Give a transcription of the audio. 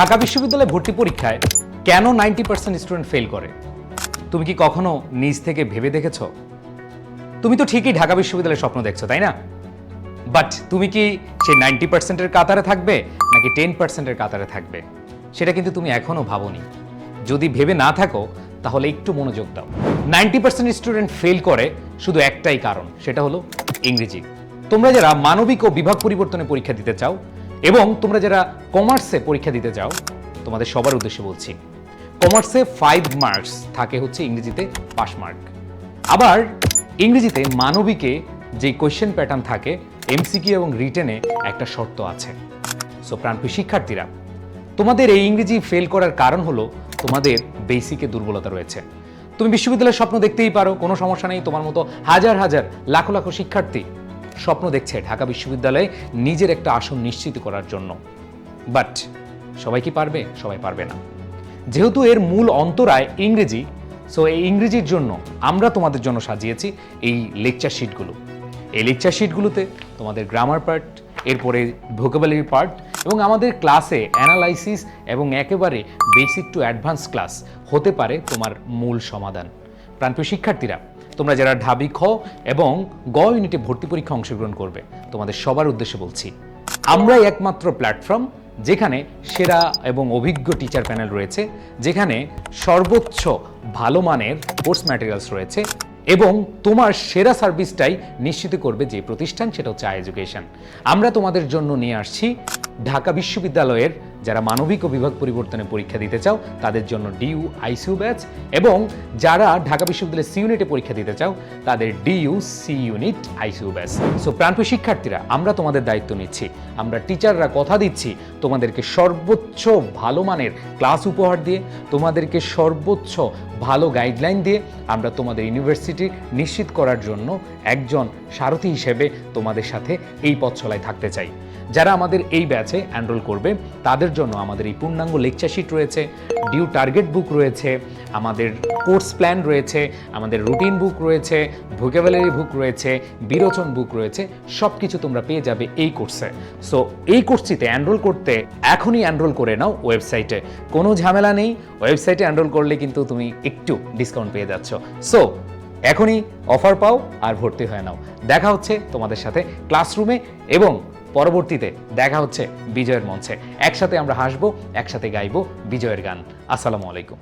ঢাকা বিশ্ববিদ্যালয়ে ভর্তি পরীক্ষায় কেন নাইনটি পার্সেন্ট স্টুডেন্ট ফেল করে? তুমি কি কখনো নিজ থেকে ভেবে দেখেছ? তুমি তো ঠিকই ঢাকা বিশ্ববিদ্যালয়ের স্বপ্ন দেখছ, তাই না? বাট তুমি কি সেই নাইনটি পার্সেন্টের কাতারে থাকবে, নাকি টেন পার্সেন্টের কাতারে থাকবে? সেটা কিন্তু তুমি এখনও ভাবোনি। যদি ভেবে না থাকো, তাহলে একটু মনোযোগ দাও। নাইনটি পার্সেন্ট স্টুডেন্ট ফেল করে শুধু একটাই কারণ, সেটা হলো ইংরেজি। তোমরা যারা মানবিক ও বিভাগ পরিবর্তনে পরীক্ষা দিতে চাও এবং তোমরা যারা কমার্সে পরীক্ষা দিতে চাও তোমাদের সবার উদ্দেশ্যে বলছি, কমার্সে ফাইভ মার্কস থাকে হচ্ছে ইংরেজিতে পাস মার্ক আবার ইংরেজিতে মানবিকে যে কোয়েশ্চেন প্যাটার্ন থাকে এমসিকিউ এবং রিটেনে একটা শর্ত আছে। সো প্রাণপ্রিয় শিক্ষার্থীরা, তোমাদের এই ইংরেজি ফেল করার কারণ হলো তোমাদের বেসিকে দুর্বলতা রয়েছে। তুমি বিশ্ববিদ্যালয়ের স্বপ্ন দেখতেই পারো, কোনো সমস্যা নেই, তোমার মতো হাজার হাজার, লাখো লাখো শিক্ষার্থী স্বপ্ন দেখছে ঢাকা বিশ্ববিদ্যালয়ে নিজের একটা আসন নিশ্চিত করার জন্য। বাট সবাই কি পারবে? সবাই পারবে না। যেহেতু এর মূল অন্তরায় ইংরেজি সো এই ইংরেজির জন্য আমরা তোমাদের জন্য সাজিয়েছি এই লেকচার শিটগুলো এই লেকচার শিটগুলোতে তোমাদের গ্রামার পার্ট এরপরে ভোকাবুলারি পার্ট এবং আমাদের ক্লাসে অ্যানালাইসিস এবং একেবারে বেসিক টু অ্যাডভান্স ক্লাস হতে পারে তোমার মূল সমাধান। প্রাণপ্রিয় শিক্ষার্থীরা তোমরা যারা ঢাবি খ এবং গ ইউনিটে ভর্তি পরীক্ষা অংশগ্রহণ করবে, তোমাদের সবার উদ্দেশ্যে বলছি, আমরাই একমাত্র প্ল্যাটফর্ম যেখানে সেরা এবং অভিজ্ঞ টিচার প্যানেল রয়েছে, যেখানে সর্বোচ্চ ভালো মানের কোর্স ম্যাটেরিয়ালস রয়েছে এবং তোমার সেরা সার্ভিসটাই নিশ্চিত করবে যে প্রতিষ্ঠান, সেটা হচ্ছে এডুকেশন আমরা তোমাদের জন্য নিয়ে আসছি ঢাকা বিশ্ববিদ্যালয়ের যারা মানবিক ও বিভাগ পরিবর্তনে পরীক্ষা দিতে চাও, তাদের জন্য ডিউ আইসিউ ব্যাচ এবং যারা ঢাকা বিশ্ববিদ্যালয়ের সি ইউনিটে পরীক্ষা দিতে চাও, তাদের DU C unit ICU batch. So প্রাণপ্রিয় শিক্ষার্থীরা, আমরা তোমাদের দায়িত্ব নিচ্ছি। আমরা টিচাররা কথা দিচ্ছি তোমাদেরকে সর্বোচ্চ ভালো মানের ক্লাস উপহার দিয়ে, তোমাদেরকে সর্বোচ্চ ভালো গাইডলাইন দিয়ে আমরা তোমাদের ইউনিভার্সিটি নিশ্চিত করার জন্য একজন সারথি হিসেবে তোমাদের সাথে এই পথ চলায় থাকতে চাই। যারা আমাদের এই ব্যাচে এনরোল করবে, তাদের জন্য আমাদের এই পূর্ণাঙ্গ লেকচার শিট রয়েছে ডিউ টার্গেট বুক রয়েছে, আমাদের কোর্স প্ল্যান রয়েছে, আমাদের রুটিন বুক রয়েছে ভোকেবুলারি বুক রয়েছে, বিরোচন বুক রয়েছে সব কিছু তোমরা পেয়ে যাবে এই কোর্সে সো এই কোর্সটিতে এনরোল করতে এখনই অ্যানরোল করে নাও ওয়েবসাইটে কোনো ঝামেলা নেই ওয়েবসাইটে অ্যানরোল করলে কিন্তু তুমি একটু ডিসকাউন্ট পেয়ে যাচ্ছ। সো এখনই অফার পাও আর ভর্তি হয়ে নাও। দেখা হচ্ছে তোমাদের সাথে ক্লাসরুমে এবং পরবর্তীতে দেখা হচ্ছে বিজয়ের মঞ্চে। একসাথে আমরা হাসবো একসাথে গাইবো বিজয়ের গান। আসসালামু আলাইকুম।